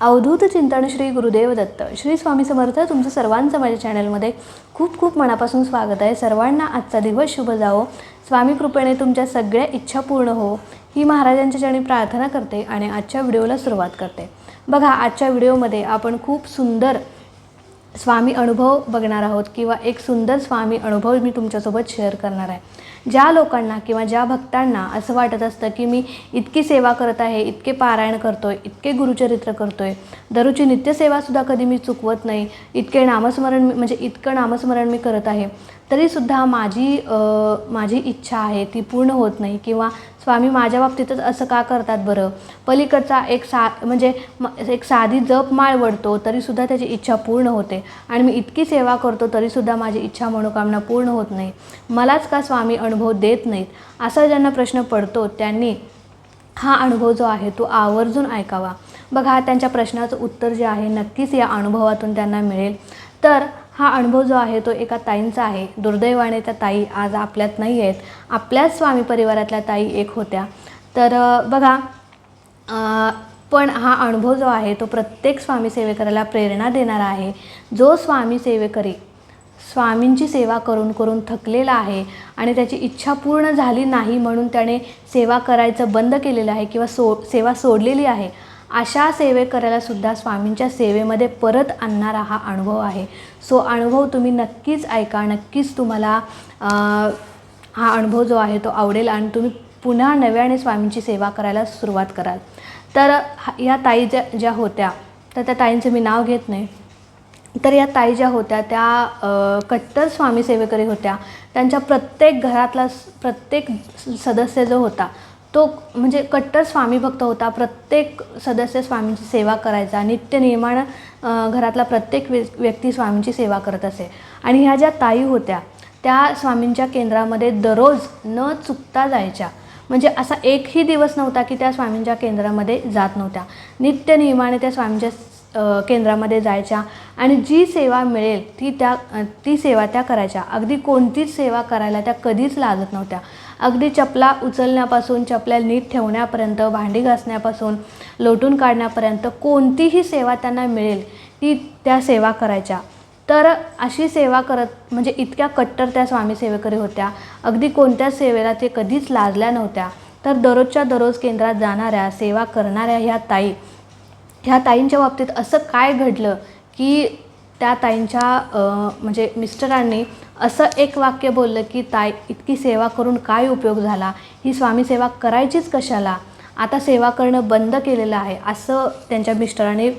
अवधूत चिंतन श्री गुरुदेव दत्त. श्री स्वामी समर्थ तुमचं सर्वांचं माझ्या चॅनलमध्ये खूप खूप मनापासून स्वागत आहे. सर्वांना आजचा दिवस शुभ जावो. स्वामी कृपेने तुमच्या सगळ्या इच्छा पूर्ण हो. ही महाराजांच्या चरणी प्रार्थना करते आणि आजच्या व्हिडिओला सुरुवात करते. बघा आजच्या व्हिडिओमध्ये आपण खूप सुंदर स्वामी अनुभव बघणार आहोत किंवा एक सुंदर स्वामी अनुभव मी तुमच्यासोबत शेअर करणार आहे. ज्या लोकांना किंवा ज्या भक्तांना असं वाटत असतं की मी इतकी सेवा करत आहे इतके पारायण करतोय इतके गुरुचरित्र करतोय दररोजची नित्यसेवासुद्धा कधी मी चुकवत नाही इतके नामस्मरण मी- म्हणजे इतकं नामस्मरण मी करत आहे तरीसुद्धा माझी माझी इच्छा आहे ती पूर्ण होत नाही किंवा स्वामी माझ्या बाबतीतच असं का करतात बरं? पलीकडचा एक सा म्हणजे एक साधी जप माळ वडतो तरीसुद्धा त्याची इच्छा पूर्ण होते आणि मी इतकी सेवा करतो तरीसुद्धा माझी इच्छा मनोकामना पूर्ण होत नाही. मलाच का स्वामी अनुभव देत नाहीत. असा ज्यांना प्रश्न पडतो त्यांनी हा अनुभव जो आहे तो आवर्जून ऐकावा. बघा त्यांच्या प्रश्नाचं उत्तर जे आहे नक्कीच या अनुभवातून त्यांना मिळेल. तर हा अनुभव जो आहे तो एका ताईंचा आहे. दुर्दैवाने त्या ताई आज आपल्यात नाही आहेत. आपल्याच स्वामी परिवारातल्या ताई एक होत्या. तर बघा पण हा अनुभव जो आहे तो प्रत्येक स्वामी सेवेकराला प्रेरणा देणारा आहे. जो स्वामी सेवेकरी स्वामींची सेवा करून करून थकलेला आहे आणि त्याची इच्छा पूर्ण झाली नाही म्हणून त्याने सेवा करायचं बंद केलेलं आहे किंवा सो सेवा सोडलेली आहे अशा सेवे करायलासुद्धा स्वामींच्या सेवेमध्ये परत आणणारा हा अनुभव आहे. सो अनुभव तुम्ही नक्कीच ऐका नक्कीच तुम्हाला हा अनुभव जो आहे तो आवडेल आणि तुम्ही पुन्हा नव्याने स्वामींची सेवा करायला सुरुवात कराल. तर ह्या ताई ज्या ज्या होत्या तर त्या ताईंचं मी नाव घेत नाही. तर या ताई ज्या होत्या त्या कट्टर स्वामी सेवेकरी होत्या. त्यांच्या प्रत्येक घरातला प्रत्येक सदस्य जो होता तो म्हणजे कट्टर स्वामी भक्त होता. प्रत्येक सदस्य स्वामींची सेवा करायचा. नित्य घरातला प्रत्येक व्य व्यक्ती स्वामींची सेवा करत असे. आणि ह्या ज्या ताई होत्या त्या स्वामींच्या केंद्रामध्ये दररोज न चुकता जायच्या. म्हणजे असा एकही दिवस नव्हता की त्या स्वामींच्या केंद्रामध्ये जात नव्हत्या. नित्य नियमाने त्या स्वामींच्या केंद्रामध्ये जायच्या. आणि जी सेवा मिळेल ती त्या ती सेवा त्या करायच्या. अगदी कोणतीच सेवा करायला त्या कधीच लागत नव्हत्या. अगदी चपला उचलण्यापासून चपल्या नीट ठेवण्यापर्यंत भांडी घासण्यापासून लोटून काढण्यापर्यंत कोणतीही सेवा त्यांना मिळेल ती त्या सेवा करायच्या. तर अशी सेवा करत म्हणजे इतक्या कट्टर त्या स्वामी सेवेकरी होत्या. अगदी कोणत्या सेवेला ते कधीच लाजल्या नव्हत्या. तर दररोजच्या दररोज केंद्रात जाणाऱ्या सेवा करणाऱ्या ह्या ताई ह्या ताईंच्या बाबतीत असं काय घडलं की त्या ताईंच्या म्हणजे मिस्टरांनी असं एक वाक्य बोललं की ताई इतकी सेवा करून काय उपयोग झाला? ही स्वामी सेवा करायचीच कशाला? आता सेवा करणं बंद केलेलं आहे. असं त्यांच्या मिस्टरांनी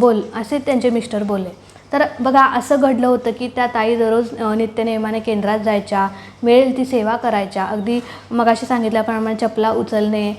बोल असे त्यांचे मिस्टर बोलले. तर बघा असं घडलं होतं की त्या ताई दररोज अ, नित्यनेमाने केंद्रात जायच्या मिळेल ती सेवा करायच्या. अगदी मगाशी सांगितल्याप्रमाणे चपला उचलणे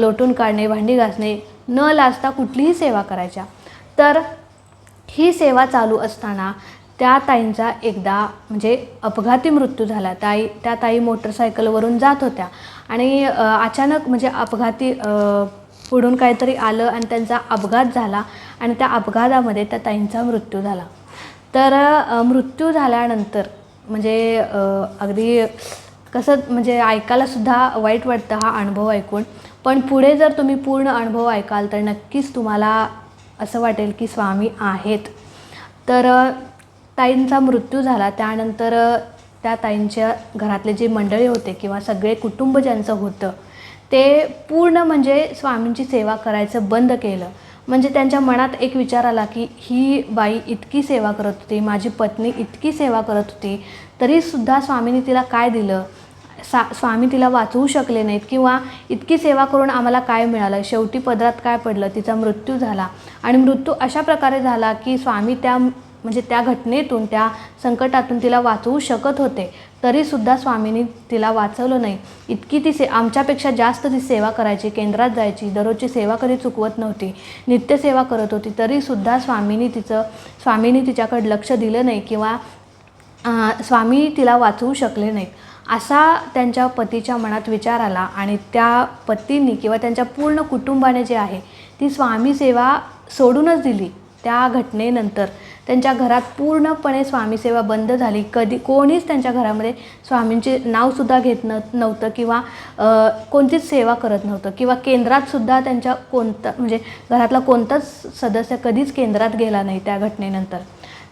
लोटून काढणे भांडी घासणे न लाजता कुठलीही सेवा करायच्या. तर ही सेवा चालू असताना त्या ताईंचा एकदा म्हणजे अपघाती मृत्यू झाला. ताई त्या ताई मोटरसायकलवरून जात होत्या आणि अचानक म्हणजे अपघाती पुढून काहीतरी आलं आणि त्यांचा अपघात झाला आणि त्या अपघातामध्ये त्या ताईंचा मृत्यू झाला. तर मृत्यू झाल्यानंतर म्हणजे अगदी कसं म्हणजे ऐकायला सुद्धा वाईट वाटतं हा अनुभव ऐकून. पण पुढे जर तुम्ही पूर्ण अनुभव ऐकाल तर नक्कीच तुम्हाला असं वाटेल की स्वामी आहेत. तर ताईंचा मृत्यू झाला. त्यानंतर त्या ताईंच्या घरातले जे मंडळी होते किंवा सगळे कुटुंब ज्यांचं होतं ते पूर्ण म्हणजे स्वामींची सेवा करायचं बंद केलं. म्हणजे त्यांच्या मनात एक विचार आला की ही बाई इतकी सेवा करत होती माझी पत्नी इतकी सेवा करत होती तरीसुद्धा स्वामींनी तिला काय दिलं? सा स्वामी तिला वाचवू शकले नाहीत किंवा इतकी सेवा करून आम्हाला काय मिळालं? शेवटी पदरात काय पडलं? तिचा मृत्यू झाला. आणि मृत्यू अशा प्रकारे झाला की स्वामी त्या म्हणजे त्या घटनेतून त्या संकटातून तिला वाचवू शकत होते. तरीसुद्धा स्वामींनी तिला वाचवलं नाही. इतकी ती से आमच्यापेक्षा जास्त ती सेवा करायची केंद्रात जायची दररोजची सेवा कधी चुकवत नव्हती नित्यसेवा करत होती. तरीसुद्धा स्वामींनी तिचं स्वामींनी तिच्याकडे लक्ष दिलं नाही किंवा स्वामी तिला वाचवू शकले नाहीत. असा त्यांच्या पतीच्या मनात विचार आला आणि त्या पतींनी किंवा त्यांच्या पूर्ण कुटुंबाने जे आहे ती स्वामी सेवा सोडूनच दिली. त्या घटनेनंतर त्यांच्या घरात पूर्णपणे स्वामीसेवा बंद झाली. कधी कोणीच त्यांच्या घरामध्ये स्वामींचे नावसुद्धा घेत न नव्हतं किंवा कोणतीच सेवा करत नव्हतं किंवा केंद्रातसुद्धा त्यांच्या कोणतं म्हणजे घरातला कोणताच सदस्य कधीच केंद्रात गेला नाही त्या घटनेनंतर.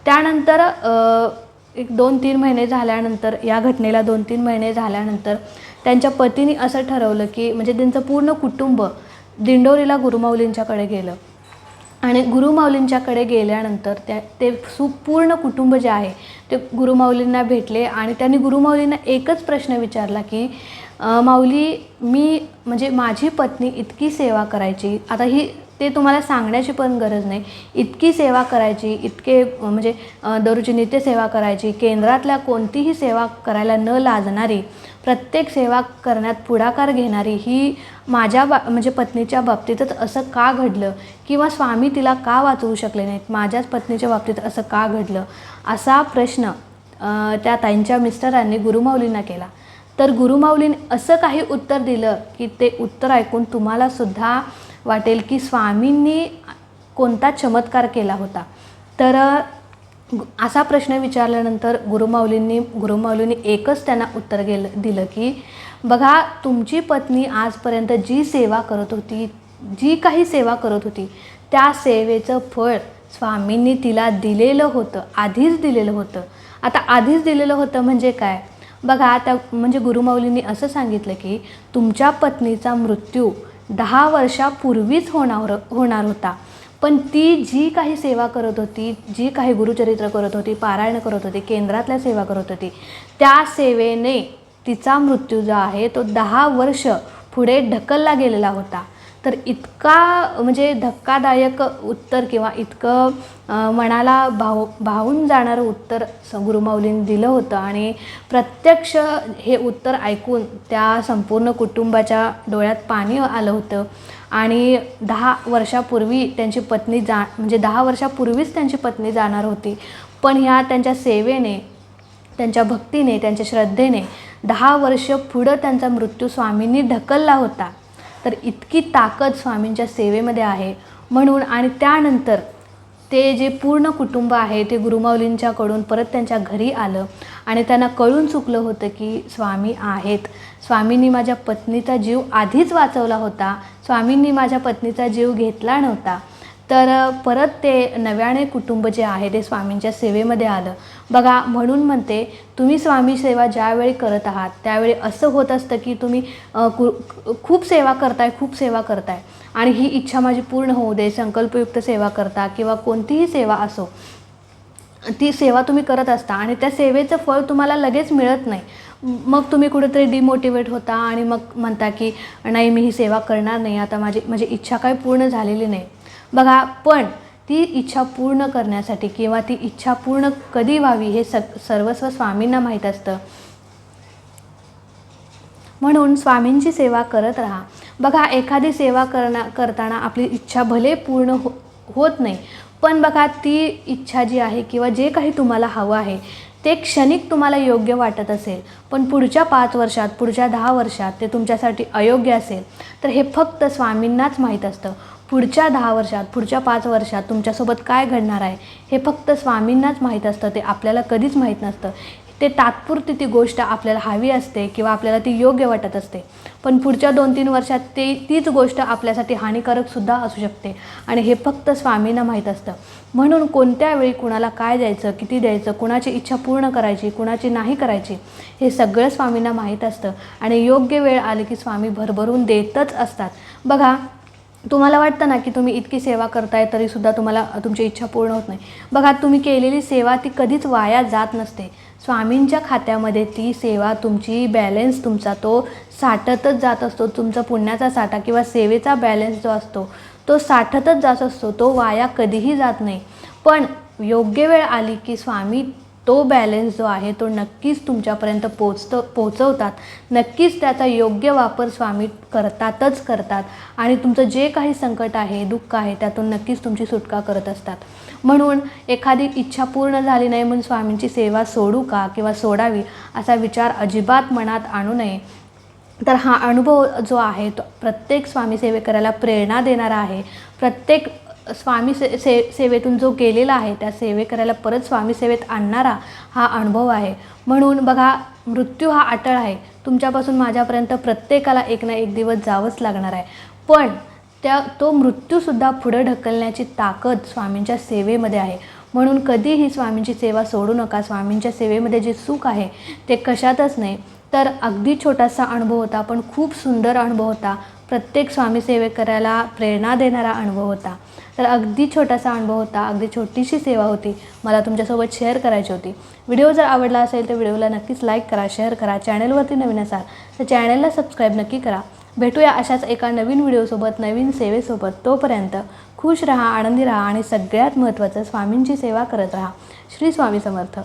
त्यानंतर एक दोन तीन महिने झाल्यानंतर या घटनेला दोन तीन महिने झाल्यानंतर त्यांच्या पतीने असं ठरवलं की म्हणजे त्यांचं पूर्ण कुटुंब दिंडोरीला गुरुमाऊलींच्याकडे गेलं. आणि गुरुमाऊलींच्याकडे गेल्यानंतर त्या ते सुपूर्ण कुटुंब जे आहे ते गुरुमाऊलींना भेटले आणि त्यांनी गुरुमाऊलींना एकच प्रश्न विचारला की माऊली मी म्हणजे माझी पत्नी इतकी सेवा करायची आता ही ते तुम्हाला सांगण्याची पण गरज नाही. इतकी सेवा करायची इतके म्हणजे अ, दररोजची नित्यसेवा करायची केंद्रातल्या कोणतीही सेवा करायला न लाजणारी प्रत्येक सेवा करण्यात पुढाकार घेणारी ही माझ्या बा म्हणजे पत्नीच्या बाबतीतच असं का घडलं? किंवा स्वामी तिला का वाचवू शकले नाहीत? माझ्याच पत्नीच्या बाबतीत असं का घडलं? असा प्रश्न त्या ताईंच्या मिस्टरांनी गुरुमाऊलींना केला. तर गुरुमाऊलीने असं काही उत्तर दिलं की ते उत्तर ऐकून तुम्हालासुद्धा वाटेल की स्वामींनी कोणता चमत्कार केला होता? तर असा प्रश्न विचारल्यानंतर गुरुमाऊलींनी गुरुमाऊलींनी एकच त्यांना उत्तर गेलं दिलं की बघा तुमची पत्नी आजपर्यंत जी सेवा करत होती जी काही सेवा करत होती त्या सेवेचं फळ स्वामींनी तिला दिलेलं होतं आधीच दिलेलं होतं. आता आधीच दिलेलं होतं म्हणजे काय? बघा आता म्हणजे गुरुमाऊलींनी असं सांगितलं की तुमच्या पत्नीचा मृत्यू दहा वर्षापूर्वीच होणार होणार होता. पण ती जी काही सेवा करत होती जी काही गुरुचरित्र करत होती पारायण करत होती केंद्रातल्या सेवा करत होती त्या सेवेने तिचा मृत्यू जो आहे तो दहा वर्ष पुढे ढकलला गेलेला होता. तर इतका म्हणजे धक्कादायक उत्तर किंवा इतकं मनाला भाव भावून जाणारं उत्तर गुरुमाऊलींनी दिलं होतं. आणि प्रत्यक्ष हे उत्तर ऐकून त्या संपूर्ण कुटुंबाच्या डोळ्यात पाणी आलं होतं. आणि दहा वर्षापूर्वी त्यांची पत्नी जा म्हणजे दहा वर्षापूर्वीच त्यांची पत्नी जाणार होती. पण ह्या त्यांच्या सेवेने त्यांच्या भक्तीने त्यांच्या श्रद्धेने दहा वर्ष पुढं त्यांचा मृत्यू स्वामींनी ढकलला होता. तर इतकी ताकद स्वामींच्या सेवेमध्ये आहे. म्हणून आणि त्यानंतर ते जे पूर्ण कुटुंब आहे ते गुरुमाऊलींच्याकडून परत त्यांच्या घरी आलं आणि त्यांना कळून चुकलं होतं की स्वामी आहेत. स्वामींनी माझ्या पत्नीचा जीव आधीच वाचवला होता. स्वामींनी माझ्या पत्नीचा जीव घेतला नव्हता. तर परत ते नव्याने कुटुंब जे आहे ते स्वामींच्या सेवेमध्ये आलं. बघा म्हणून म्हणते तुम्ही स्वामी सेवा ज्यावेळी करत आहात त्यावेळी असं होत असतं की तुम्ही कु- खूप सेवा करताय खूप सेवा करताय. आणि ही इच्छा माझी पूर्ण होऊ दे संकल्पयुक्त सेवा करता किंवा कोणतीही सेवा असो. ती सेवा तुम्ही करत असता आणि त्या सेवेचं फळ तुम्हाला लगेच मिळत नाही. मग तुम्ही कुठेतरी डिमोटिवेट होता आणि मग म्हणता की नाही मी ही सेवा करणार नाही आता माझी माझी इच्छा काही पूर्ण झालेली नाही. बघा पण ती इच्छा पूर्ण करण्यासाठी किंवा ती इच्छा पूर्ण कधी व्हावी हे स सर्वस्व स्वामींना माहीत असतं. म्हणून स्वामींची सेवा करत राहा. बघा एखादी सेवा करणा करताना आपली इच्छा भले पूर्ण हो होत नाही पण बघा ती इच्छा जी आहे किंवा जे काही तुम्हाला हवं आहे ते क्षणिक तुम्हाला योग्य वाटत असेल पण पुढच्या पाच वर्षात पुढच्या दहा वर्षात ते तुमच्यासाठी अयोग्य असेल तर हे फक्त स्वामींनाच माहीत असतं. पुढच्या दहा वर्षात पुढच्या पाच वर्षात तुमच्यासोबत काय घडणार आहे हे फक्त स्वामींनाच माहीत असतं ते आपल्याला कधीच माहीत नसतं. ते तात्पुरती ती गोष्ट आपल्याला हवी असते किंवा आपल्याला ती योग्य वाटत असते. पण पुढच्या दोन तीन वर्षात ते तीच गोष्ट आपल्यासाठी हानिकारकसुद्धा असू शकते आणि हे फक्त स्वामींना माहीत असतं. म्हणून कोणत्या वेळी कुणाला काय द्यायचं किती द्यायचं कुणाची इच्छा पूर्ण करायची कुणाची नाही करायची हे सगळं स्वामींना माहीत असतं आणि योग्य वेळ आली की स्वामी भरभरून देतच असतात. बघा तुम्हाला वाटतं ना की तुम्ही इतकी सेवा करताय तरीसुद्धा तुम्हाला तुमची इच्छा पूर्ण होत नाही. बघा तुम्ही केलेली सेवा ती कधीच वाया जात नसते. स्वामींच्या खात्यामध्ये ती सेवा तुमची बॅलेन्स तुमचा तो साठतच जात असतो. तुमचा पुण्याचा साठा किंवा सेवेचा बॅलेन्स जो असतो तो साठतच जात असतो. तो वाया कधीही जात नाही. पण योग्य वेळ आली की स्वामी तो बॅलेन्स जो आहे तो नक्कीच तुमच्यापर्यंत पोचतं पोचवतात. नक्कीच त्याचा योग्य वापर स्वामी करतातच करतात. आणि तुमचं जे काही संकट आहे दुःख आहे त्यातून नक्कीच तुमची सुटका करत असतात. म्हणून एखादी इच्छा पूर्ण झाली नाही म्हणून स्वामींची सेवा सोडू का किंवा सोडावी असा विचार अजिबात मनात आणू नये. तर हा अनुभव जो आहे तो प्रत्येक स्वामी सेवेकऱ्याला करायला प्रेरणा देणारा आहे. प्रत्येक स्वामी से से सेवेतून जो गेलेला आहे त्या सेवे करायला परत स्वामी सेवेत आणणारा हा अनुभव आहे. म्हणून बघा मृत्यू हा अटळ आहे. तुमच्यापासून माझ्यापर्यंत प्रत्येकाला एक ना एक दिवस जावंच लागणार आहे. पण त्या तो मृत्यूसुद्धा पुढं ढकलण्याची ताकद स्वामींच्या सेवेमध्ये आहे. म्हणून कधीही स्वामींची सेवा सोडू नका. स्वामींच्या सेवेमध्ये जे सुख आहे ते कशातच नाही. तर अगदी छोटासा अनुभव होता पण खूप सुंदर अनुभव होता. प्रत्येक स्वामी सेवे करायला प्रेरणा देणारा अनुभव होता. तर अगदी छोटासा अनुभव होता अगदी छोटीशी सेवा होती. मला तुमच्यासोबत शेअर करायची होती. व्हिडिओ जर आवडला असेल तर व्हिडिओला नक्कीच लाईक करा शेअर करा. चॅनलवरती नवीन असाल तर चॅनलला सबस्क्राईब नक्की करा. भेटूया अशाच एका नवीन व्हिडिओसोबत नवीन सेवेसोबत. तोपर्यंत खुश रहा आनंदी राहा आणि सगळ्यात महत्त्वाचं स्वामींची सेवा करत राहा. श्री स्वामी समर्थ.